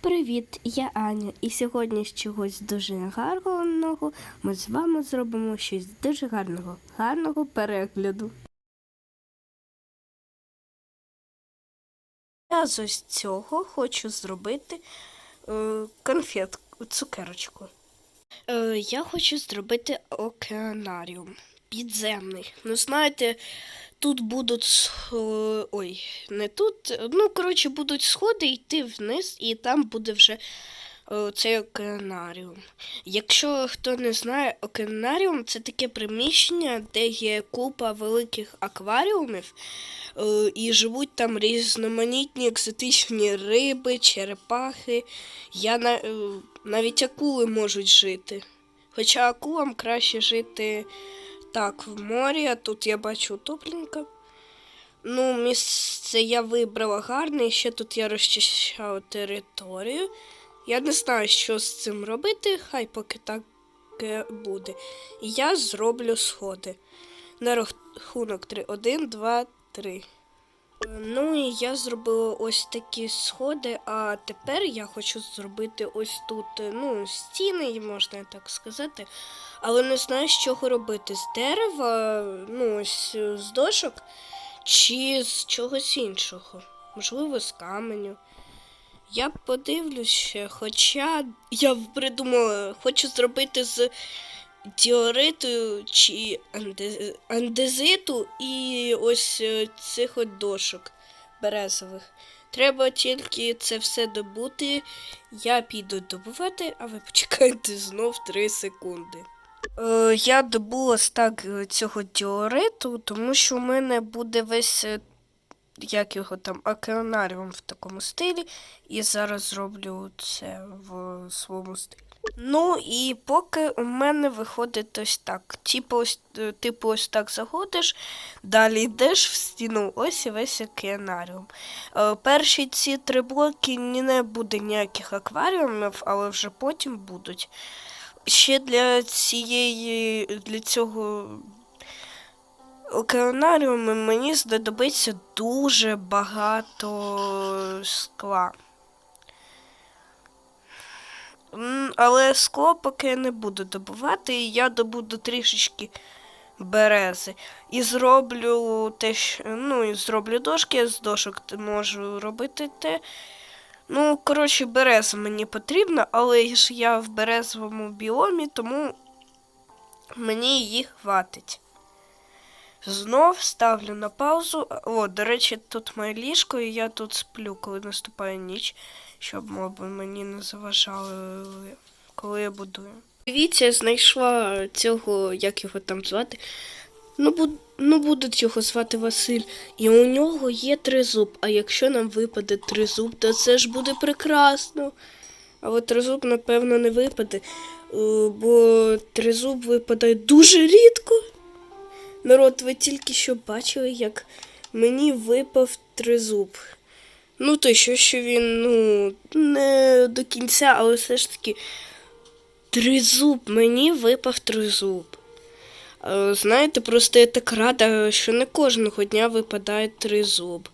Привіт, я Аня, і сьогодні з чогось дуже гарного ми з вами зробимо щось дуже гарного, гарного перегляду. Я з ось цього хочу зробити е, конфетку, цукерочку. Е, я хочу зробити океанаріум підземний. Ну, знаєте, тут будуть е, ой, не тут. Ну, коротше, будуть сходи йти вниз, і там буде вже е, цей океанаріум. Якщо хто не знає, океанаріум це таке приміщення, де є купа великих акваріумів, е, і живуть там різноманітні екзотичні риби, черепахи. Я навіть акули можуть жити. Хоча акулам краще жити так в морі, а тут я бачу утопленька. Ну, місце я вибрала гарне, і ще тут я розчищала територію. Я не знаю, що з цим робити, хай поки так буде. І я зроблю сходи. На рахунок 3. 1, 2, 3. Ну і я зробила ось такі сходи, а тепер я хочу зробити ось тут е, ну, стіни, можна так сказати. Але не знаю, з чого робити. З дерева, ну, ось е, з дошок, чи з чогось іншого. Можливо, з каменю. Я подивлюсь хоча я придумала, хочу зробити з діориту чи андезиту і ось е, цих от дошок березових. Треба тільки це все добути. Я піду добувати, а ви почекайте знов 3 секунди. Е, я добула стак е, цього діориту, тому що у мене буде весь, е, як його там, океанаріум в такому стилі. І зараз зроблю це в своєму стилі. Ну і поки у мене виходить ось так. Типу ось, е, типу ось так заходиш, далі йдеш в стіну, ось і весь океанаріум. Е, перші ці три блоки не буде ніяких акваріумів, але вже потім будуть. Ще для цієї, для цього океанаріуму мені знадобиться дуже багато скла. Але скло поки я не буду добувати, і я добуду трішечки берези. І зроблю те, що, ну, і зроблю дошки, я з дошок можу робити те. Ну, коротше, береза мені потрібна, але ж я в березовому біомі, тому мені її хватить. Знов ставлю на паузу. О, до речі, тут моє ліжко, і я тут сплю, коли наступає ніч, щоб моби мені не заважали, коли я будую. Дивіться, я знайшла цього, як його там звати. Ну, буд, ну будуть його звати Василь. І у нього є тризуб. А якщо нам випаде тризуб, то це ж буде прекрасно. Але тризуб, напевно, не випаде, е, бо тризуб випадає дуже рідко. Народ, ви тільки що бачили, як мені випав тризуб. Ну, то що, що він, ну, не до кінця, але все ж таки. Тризуб, мені випав тризуб. Е, Знаєте, просто я так рада, що не кожного дня випадає тризуб.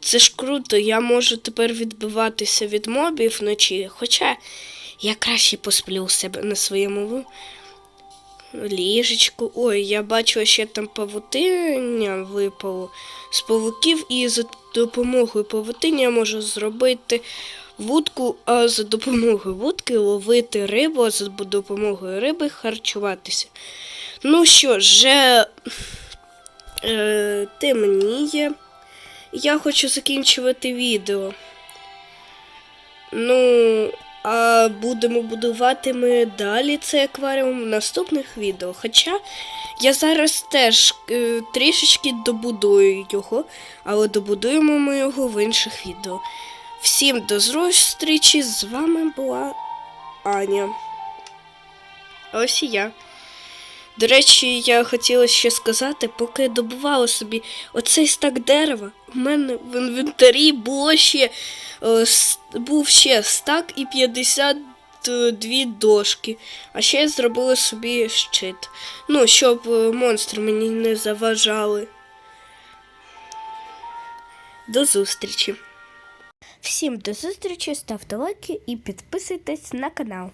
Це ж круто, я можу тепер відбиватися від мобів вночі, хоча я краще посплю себе на своєму ліжечку. Ой, я бачу, ще там павутиння випало з павуків, і за допомогою павутиння я можу зробити вудку, а за допомогою вудки ловити рибу, а за допомогою риби харчуватися. Ну що ж, е, темніє. Я хочу закінчувати відео. Ну, будемо будувати ми далі цей акваріум в наступних відео. Хоча я зараз теж е, трішечки добудую його, але добудуємо ми його в інших відео. Всім до зустрічі! З вами була Аня. Ось і я. До речі, я хотіла ще сказати, поки я добувала собі оцей стак дерева, у мене в інвентарі було ще, е, був ще стак і 52 дошки. А ще я зробила собі щит. Ну, щоб е, монстри мені не заважали. До зустрічі. Всім до зустрічі, ставте лайки і підписуйтесь на канал.